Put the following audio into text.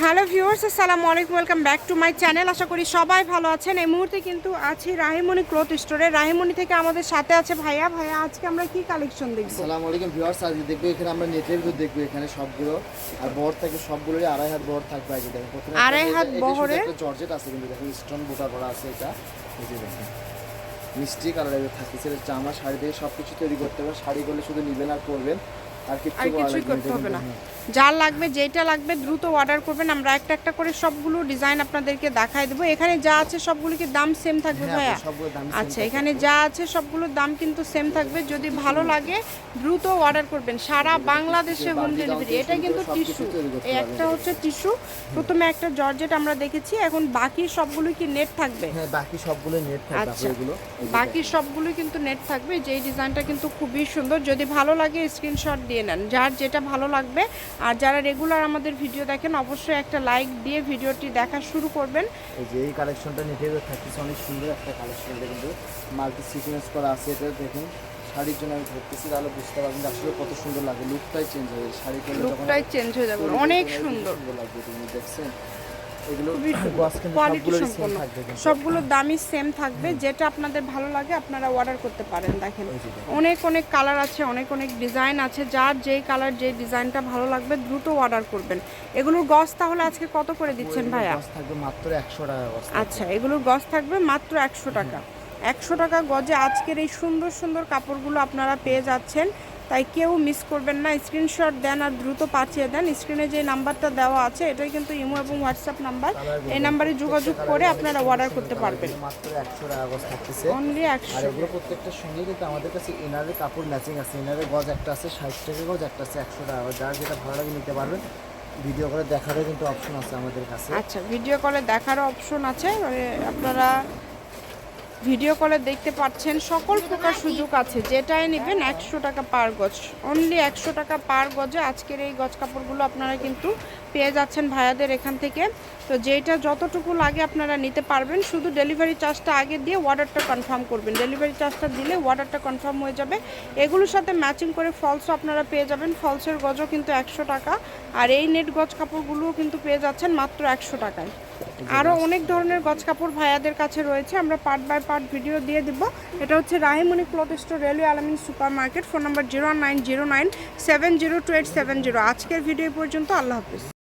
Hello viewers আসসালামু আলাইকুম welcome back to my channel. আশা করি সবাই ভালো আছেন। এই মুহূর্তে কিন্তু আছি রাহিমণি ক্লথ স্টোরে। রাহিমণি থেকে আমাদের সাথে আছে ভাইয়া। ভাইয়া আজকে আমরা কি কালেকশন দেখব? আসসালামু আলাইকুম ভিউয়ার্স আজকে দেখব এখানে আমরা নেটের ভিতর দেখব এখানে সবগুলো। আর বহর থাকে সবগুলোরই আড়াই হাত বহর থাকবে আগে দেখেন। প্রথমে আড়াই হাত বহরে? জর্জেট আছে কিন্তু দেখেন স্টোন বোটা করা আছে এটা। এই যে দেখেন মিষ্টি কালারের থাকতেছে। জামা শাড়ি দিয়ে সব কিছু তৈরি করতে হবে। শাড়ি করলে শুধু নিবেন আর করবেন আর কিছু কিছুই করতে হবে না। যার লাগবে যেটা লাগবে দ্রুত অর্ডার করবেন। আমরা একটা একটা করে সবগুলো ডিজাইন আপনাদেরকে দেখাই দেবো। এখানে যা আছে সবগুলো কি দাম সেম থাকবে হ্যাঁ, ভাইয়া? আচ্ছা এখানে যা আছে সবগুলোর দাম কিন্তু সেম থাকবে। যদি ভালো লাগে দ্রুত অর্ডার করবেন। সারা বাংলাদেশে হোম ডেলিভারি এটা কিন্তু টিস্যু এই একটা হচ্ছে টিস্যু প্রথমে একটা জর্জেট আমরা দেখেছি। এখন বাকি সবগুলো কি নেট থাকবে? হ্যাঁ বাকি সবগুলো নেট থাকবে আচ্ছা। বাকি সবগুলো কিন্তু নেট থাকবে। যেই ডিজাইনটা কিন্তু খুবই সুন্দর। যদি ভালো লাগে স্ক্রিনশট দিয়ে নেন। যার যেটা ভালো লাগবে। আর যারা রেগুলার আমাদের ভিডিও দেখেন অবশ্যই একটা লাইক দিয়ে ভিডিওটি দেখা শুরু করবেন। এই যে এই কালেকশনটা নেটের থাকতেছে অনেক সুন্দর একটা কালেকশন এটা কিন্তু। মাল্টি সিকোয়েন্স করা আছে এটা দেখুন। শাড়ির জন্য আমি ধরতেছি তাহলে বুঝতে পারবেন যে আসলে কত সুন্দর লাগে লুকটাই চেঞ্জ হয়ে যাবে। শাড়ি লুকটাই চেঞ্জ হয়ে যাবে। অনেক সুন্দর। লাগবে। তুমি দেখছেন? গস সবগুলোর দামই সেম থাকবে যেটা আপনাদের ভালো লাগে আপনারা অর্ডার করতে পারেন দেখেন। অনেক অনেক কালার আছে অনেক অনেক ডিজাইন আছে যার যেই কালার যেই ডিজাইনটা ভালো লাগবে দ্রুত অর্ডার করবেন। এগুলোর গস তাহলে আজকে কত করে দিচ্ছেন ভাইয়া? থাকবে মাত্র একশো টাকা আচ্ছা এগুলোর গজ থাকবে মাত্র একশো টাকা। একশো টাকা গজে আজকের এই সুন্দর সুন্দর কাপড়গুলো আপনারা পেয়ে যাচ্ছেন। তাই কেউ মিস করবেন না। স্ক্রিনশট দেন আর দ্রুত পাঠিয়ে দেন। স্ক্রিনে যে নাম্বারটা দেওয়া আছে এটাই কিন্তু ইমো এবং হোয়াটসঅ্যাপ নাম্বার। এই নাম্বারে যোগাযোগ করে আপনারা অর্ডার করতে পারবেন। মাত্র একশো টাকা গজ থাকতেছে। অনলি আর একশো। এগুলো প্রত্যেকটার সঙ্গে কিন্তু আমাদের কাছে ইনারের কাপড় ম্যাচিং আছে। ইনারের গজ একটা আছে ষাট টাকা গজ একটা আছে একশো টাকা গজ। যার যেটা ভালো লাগে নিতে পারবেন। ভিডিও করে দেখারও কিন্তু অপশন আছে আমাদের কাছে। আচ্ছা ভিডিও কলে দেখারও অপশন আছে। মানে আপনারা ভিডিও কলে দেখতে পাচ্ছেন সকল প্রকার সুযোগ আছে। যেটাই নেবেন একশো টাকা পার গজ। অনলি একশো টাকা পার গজে আজকের এই গজ কাপড়গুলো আপনারা কিন্তু পেয়ে যাচ্ছেন ভাইয়াদের এখান থেকে। তো যেটা যতটুকু লাগে আপনারা নিতে পারবেন। শুধু ডেলিভারি চার্জটা আগে দিয়ে অর্ডারটা কনফার্ম করবেন। ডেলিভারি চার্জটা দিলে অর্ডারটা কনফার্ম হয়ে যাবে। এগুলোর সাথে ম্যাচিং করে ফলসও আপনারা পেয়ে যাবেন। ফলসের গজও কিন্তু একশো টাকা। আর এই নেট গজ কাপড়গুলোও কিন্তু পেয়ে যাচ্ছেন মাত্র একশো টাকায়। আরও অনেক ধরনের গজ কাপড় ভাইয়াদের কাছে রয়েছে। আমরা পার্ট বাই পার্ট ভিডিও দিয়ে দিব। এটা হচ্ছে Rahimoni cloth store railway Alamin super market phone number zero nine zero nine seven zero two eight seven zero আজকের ভিডিও পর্যন্ত। আল্লাহ হাফিজ।